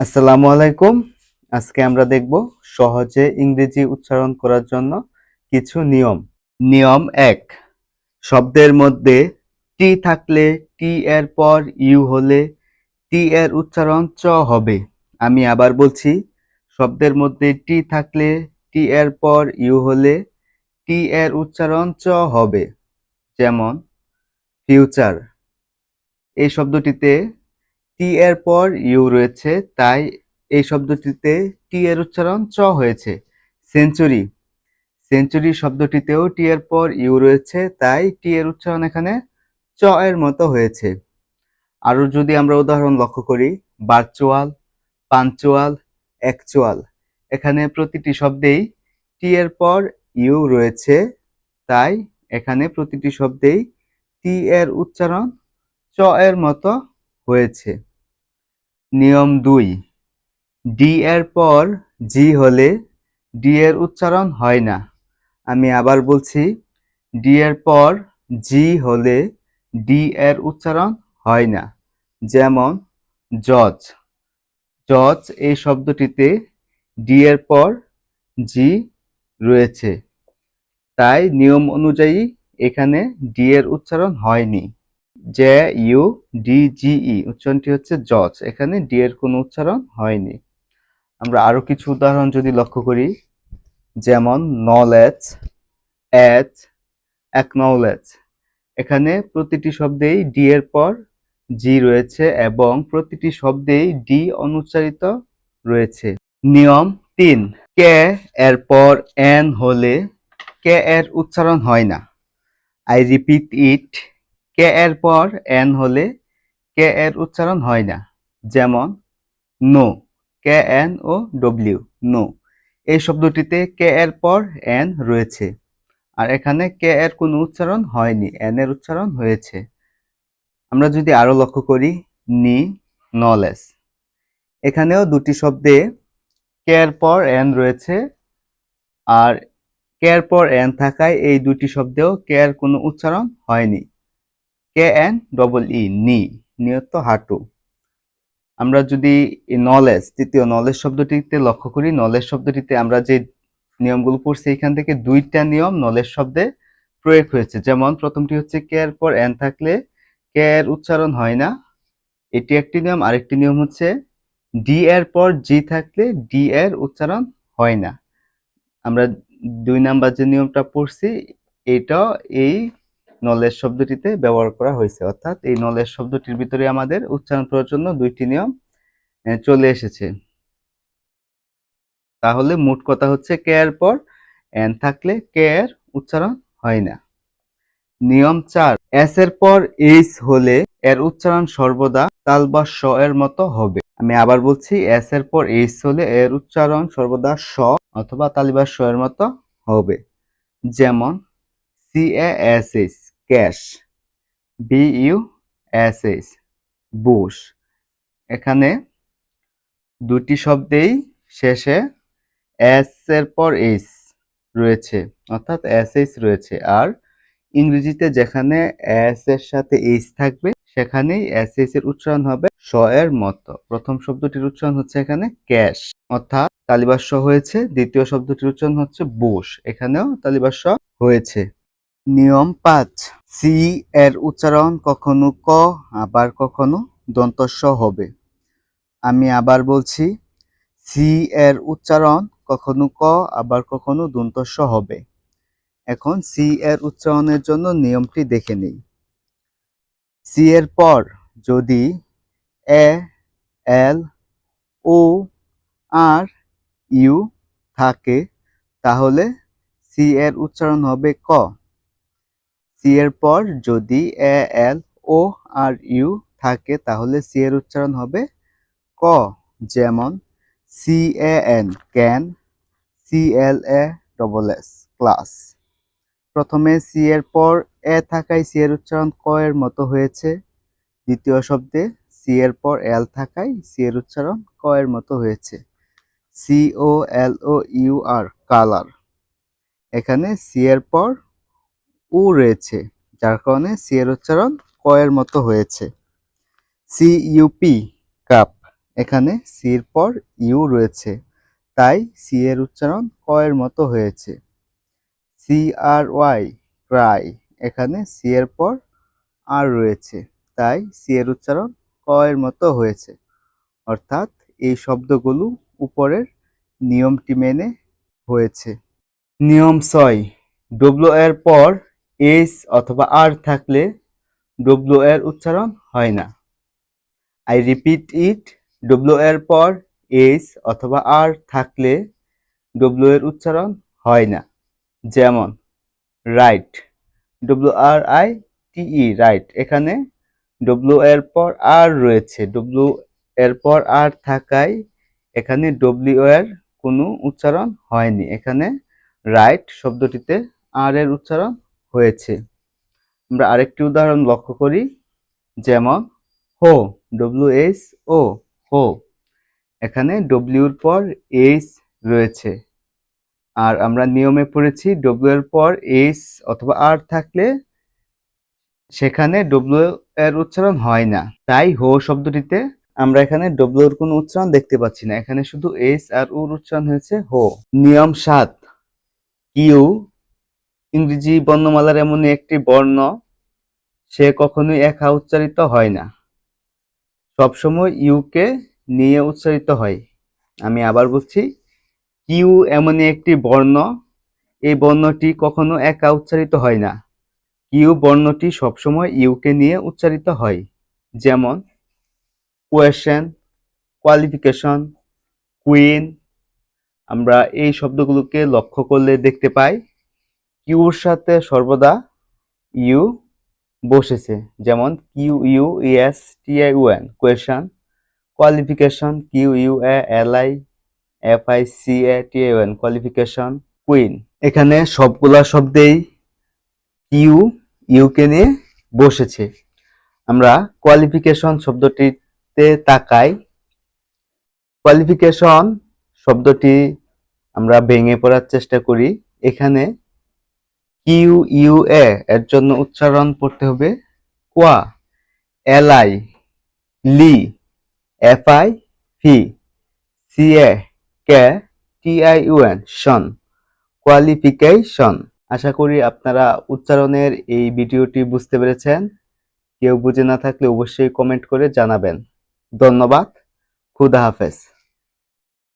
আসসালামু আলাইকুম। আজকে আমরা দেখব সহজে ইংরেজি উচ্চারণ করার জন্য কিছু নিয়ম। নিয়ম এক, শব্দের মধ্যে টি থাকলে টি এর পর ইউ হলে টি এর উচ্চারণ চ হবে। আমি আবার বলছি, শব্দের মধ্যে টি থাকলে টি এর পর ইউ হলে টি এর উচ্চারণ চ হবে। যেমন, ফিউচার। এই শব্দটিতে টি এর পর ইউ রয়েছে, তাই এই শব্দটিতে টি এর উচ্চারণ চ হয়েছে। সেঞ্চুরি। সেঞ্চুরি শব্দটিতেও টি এর পর ইউ রয়েছে, তাই টি এর উচ্চারণ এখানে চ এর মতো হয়েছে। আরও যদি আমরা উদাহরণ লক্ষ্য করি, ভার্চুয়াল, পাঞ্চুয়াল, অ্যাকচুয়াল। এখানে প্রতিটি শব্দেই টি এর পর ইউ রয়েছে, তাই এখানে প্রতিটি শব্দেই টি এর উচ্চারণ চ এর মতো হয়েছে। নিয়ম দুই। ডি এর পর জি হলে ডি এর উচ্চারণ হয় না। আমি আবার বলছি ডি এর পর জি হলে ডি এর উচ্চারণ হয় না। যেমন, জজ। জজ এই শব্দটিতে ডি এর পর জি রয়েছে। তাই নিয়ম অনুযায়ী এখানে ডি এর উচ্চারণ হয়নি। J U D G E, উচ্চারণটি হচ্ছে জজ। এখানে ডি এর কোনো উচ্চারণ হয়নি। আমরা আরও কিছু উদাহরণ যদি লক্ষ্য করি। যেমন নলেজ এজ অ্যাকনলেজ এখানে প্রতিটি শব্দেই ডি এর পর জি রয়েছে এবং প্রতিটি শব্দেই ডি অনুচ্চারিত রয়েছে। নিয়ম তিন কে এর পর এন হলে কে এর উচ্চারণ হয় না। আই রিপিট ইট কে এর পর এন হলে কে এর উচ্চারণ হয় না। যেমন, know, K N O W, know. এই শব্দটিতে কে এর পর এন রয়েছে। আর এখানে কে এর কোনো উচ্চারণ হয়নি, এন এর উচ্চারণ হয়েছে। আমরা যদি আরও লক্ষ্য করি, নি নলেজ এখানেও দুটি শব্দে কে এর পর এন রয়েছে, আর কে এর পর এন থাকায় এই দুটি শব্দেও কে এর কোনো উচ্চারণ হয়নি। কে এন ডবল ই নি নিয়ত হাঁটু। আমরা যদি নলেজ তৃতীয় নলেজ শব্দটিতে লক্ষ্য করি নলেজ শব্দটিতে আমরা যে নিয়মগুলো পড়ছি, এখান থেকে দুইটা নিয়ম নলেজ শব্দে প্রয়োগ হয়েছে। যেমন, প্রথমটি হচ্ছে কে এর পর এন থাকলে কে এর উচ্চারণ হয় না। এটি একটি নিয়ম। আরেকটি নিয়ম হচ্ছে ডি এর পর জি থাকলে ডি এর উচ্চারণ হয় না। আমরা দুই নাম্বার যে নিয়মটা পড়ছি, এটাও এই নলেজ শব্দটিতে ব্যবহার করা হয়েছে। অর্থাৎ এই নলেজ শব্দটির ভিতরে আমাদের উচ্চারণ করার জন্য দুইটি নিয়ম চলে এসেছে। তাহলে মোট কথা হচ্ছে কে এর পর এন থাকলে কে এর উচ্চারণ হয় না। নিয়ম চার এস এর পর এইচ হলে এর উচ্চারণ সর্বদা তাল বা স এর মতো হবে। আমি আবার বলছি এস এর পর এইচ হলে এর উচ্চারণ সর্বদা স অথবা তালিবা স এর মতো হবে। যেমন C S H cash B U S H bush এখানে দুটি শব্দেই শেষে এস এর পর এইচ রয়েছে, অর্থাৎ এস এইচ রয়েছে। আর ইংরেজিতে যেখানে এস এর সাথে এইচ থাকবে, সেখানেই এস এইচ এর উচ্চারণ হবে স এর মতো। প্রথম শব্দটির উচ্চারণ হচ্ছে এখানে ক্যাশ, অর্থাৎ তালিবাস্য হয়েছে। দ্বিতীয় শব্দটির উচ্চারণ হচ্ছে বুশ এখানেও তালিবাস্য হয়েছে। নিয়ম পাঁচ সি এর উচ্চারণ কখনো ক, আবার কখনো দন্তস্ব হবে। আমি আবার বলছি, সি এর উচ্চারণ কখনো ক, আবার কখনো দন্তস্ব হবে। এখন সি এর উচ্চারণের জন্য নিয়মটি দেখে নেই। সি এর পর যদি এ, এল, ও, আর, ইউ থাকে, তাহলে সি এর উচ্চারণ হবে ক। সি এর পর যদি এ এল ও আর ইউ থাকে, তাহলে সি এর উচ্চারণ হবে ক, যেমন C A N can C L A double S class প্রথমে সি এর পর এ থাকায় সি এর উচ্চারণ ক এর মতো হয়েছে। দ্বিতীয় শব্দে সি এর পর এল থাকায় সি এর উচ্চারণ ক এর মতো হয়েছে। C O L O U R colour এখানে সি এর পর উ রয়েছে, যার কারণে সি এর উচ্চারণ ক এর মতো হয়েছে। সি ইউপি কাপ এখানে সি এর পর ইউ রয়েছে, তাই সি এর উচ্চারণ ক এর মতো হয়েছে। সি আর ওয়াই ক্রাই এখানে সি এর পর আর রয়েছে, তাই সি এর উচ্চারণ ক এর মতো হয়েছে। অর্থাৎ এই শব্দগুলো উপরের নিয়মটি মেনে হয়েছে। নিয়ম ছয় ডব্লিউ এর পর এস অথবা আর থাকলে ডব্লিউ এর উচ্চারণ হয় না। আই রিপিট ইট ডব্লিউ এর পর এস অথবা আর থাকলে ডব্লিউ এর উচ্চারণ হয় না। যেমন write W R I T E write এখানে ডব্লিউ এর পর আর রয়েছে। ডব্লিউ এর পর আর থাকায় এখানে ডব্লিউ এর কোনো উচ্চারণ হয়নি। এখানে রাইট শব্দটিতে আর এর উচ্চারণ হয়েছে। আমরা আরেকটি উদাহরণ লক্ষ্য করি, যেমন হো ডব্লিউ এস ও হো এখানে ডব্লিউর পর এইচ রয়েছে। আর আমরা নিয়মে পড়েছি ডব্লিউ এর পর এইচ অথবা আর থাকলে সেখানে ডব্লিউ এর উচ্চারণ হয় না। তাই হো শব্দটিতে আমরা এখানে ডব্লিউ এর কোনো উচ্চারণ দেখতে পাচ্ছি না। এখানে শুধু এস আর উর উচ্চারণ হয়েছে হো নিয়ম সাত কিউ ইংরেজি বর্ণমালার এমন একটি বর্ণ, সে কখনোই একা উচ্চারিত হয় না। সবসময় ইউকে নিয়ে উচ্চারিত হয়। আমি আবার বলছি কিউ এমনই একটি বর্ণ, এই বর্ণটি কখনো একা উচ্চারিত হয় না। কিউ বর্ণটি সবসময় ইউকে নিয়ে উচ্চারিত হয়। যেমন কোয়েশন কোয়ালিফিকেশন কুইন আমরা এই শব্দগুলোকে লক্ষ্য করলে দেখতে পাই। কিউর সাথে সর্বদা ইউ বসেছে। যেমন Q U S T I U N question, qualification, Q U A L I F I C A T I U N qualification, queen. এখানে সবগুলা শব্দেই কিউ, ইউকে নিয়ে বসেছে। আমরা কোয়ালিফিকেশন শব্দটিতে তাকাই। কোয়ালিফিকেশন শব্দটি আমরা ভেঙে পড়ার চেষ্টা করি। এখানে কিউ ইউ এ এর জন্য উচ্চারণ করতে হবে qua, L I, li, F I fi C A, K, T I U N tion qualification. আশা করি আপনারা উচ্চারণের এই ভিডিওটি বুঝতে পেরেছেন। কেউ বুঝে না থাকলে অবশ্যই কমেন্ট করে জানাবেন। ধন্যবাদ। খুদা হাফেজ।